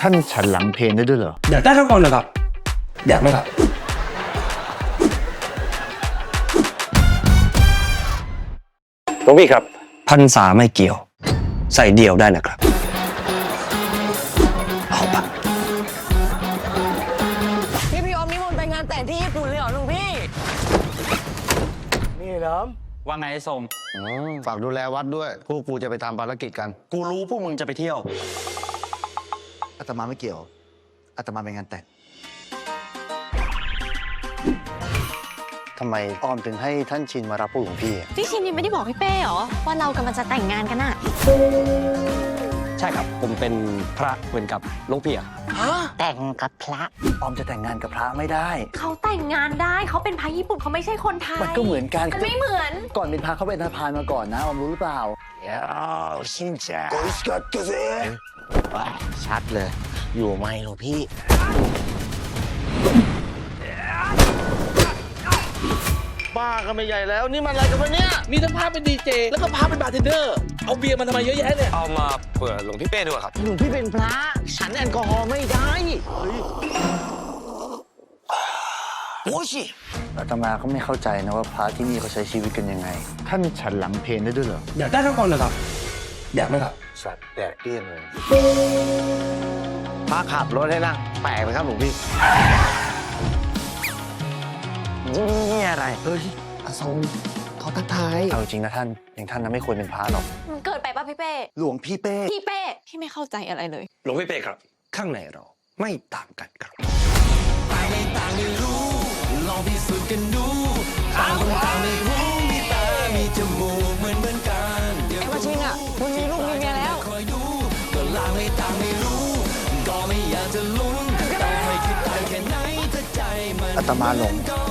ท่านฉันหลังเพลงได้ด้วยเหรอ อยากได้ทั้งคนเหรอครับ อยากไหมครับ หลวงพี่ครับ พันษาไม่เกี่ยว ใส่เดี่ยวได้นะครับ เอาปะพี่พี่ออมนิมนต์ไปงานแต่งที่ญี่ปุ่นเลยเหรอหลวงพี่ ว่าไงไอ้ทรงฝากดูแลวัดด้วย พวกกูจะไปตามภารกิจกัน กูรู้พวกมึงจะไปเที่ยว อาตมาไม่เกี่ยว อาตมาเป็นงานแต่งทำไมอ้อมถึงให้ท่านชินมารับผู้หลวงพี่อะพี่ชินยังไม่ได้บอกพี่เป้เหรอ ว่าเรากำลังจะแต่งงานกันอะ ใช่ครับ ผมเป็นพระเหมือนกับหลวงพี่อะแต่งกับพระอ้อมจะแต่งงานกับพระไม่ได้ เขาแต่งงานได้เขาเป็นพระญี่ปุ่นเขาไม่ใช่คนไทยมันก็เหมือนกัน มันไม่เหมือน ก่อนเป็นพระเขาเป็นทพานมาก่อนนะออมรู้หรือเปล่าชินจ้าโกสกัดกเซชัดเลย อยู่ไหมหลวงพี่ บ้ากันไม่ใหญ่แล้ว นี่มันอะไรกันวะเนี่ย มีทั้งพาเป็นดีเจแล้วก็พาเป็นบาร์เทนเดอร์ เอาเบียร์มันทำไมเยอะแยะเนี่ย เอามาเผื่อหลวงพี่เป้ด้วยครับ หลวงพี่เป็นพระ ฉันแอลกอฮอล์ไม่ได้โอ้ชิอาตมาก็ไม่เข้าใจนะว่าพระที่นี่เขาใช้ชีวิตกันยังไง ท่านฉันหลังเพลงได้ด้วยเหรอ อยากได้ทั้งคนเหรอครับ อยากไหมครับ สัตว์แดกเดี้ยนเลยพระขับรถให้นั่งแปลกไหมครับหลวงพี่นี่ อะไร เฮ้ยอาทรงเขาทักทาย เอาจริงนะท่านอย่างท่านนะไม่ควรเป็นพระหรอก มันเกิดไปป่ะพี่เป้ หลวงพี่เป้ พี่เป้ พี่ไม่เข้าใจอะไรเลย หลวงพี่เป้ครับ ข้างในเราไม่ต่างกันครับไอ้วาชิงอะมึงมีลูกมีเมียแล้วอาตมาหลง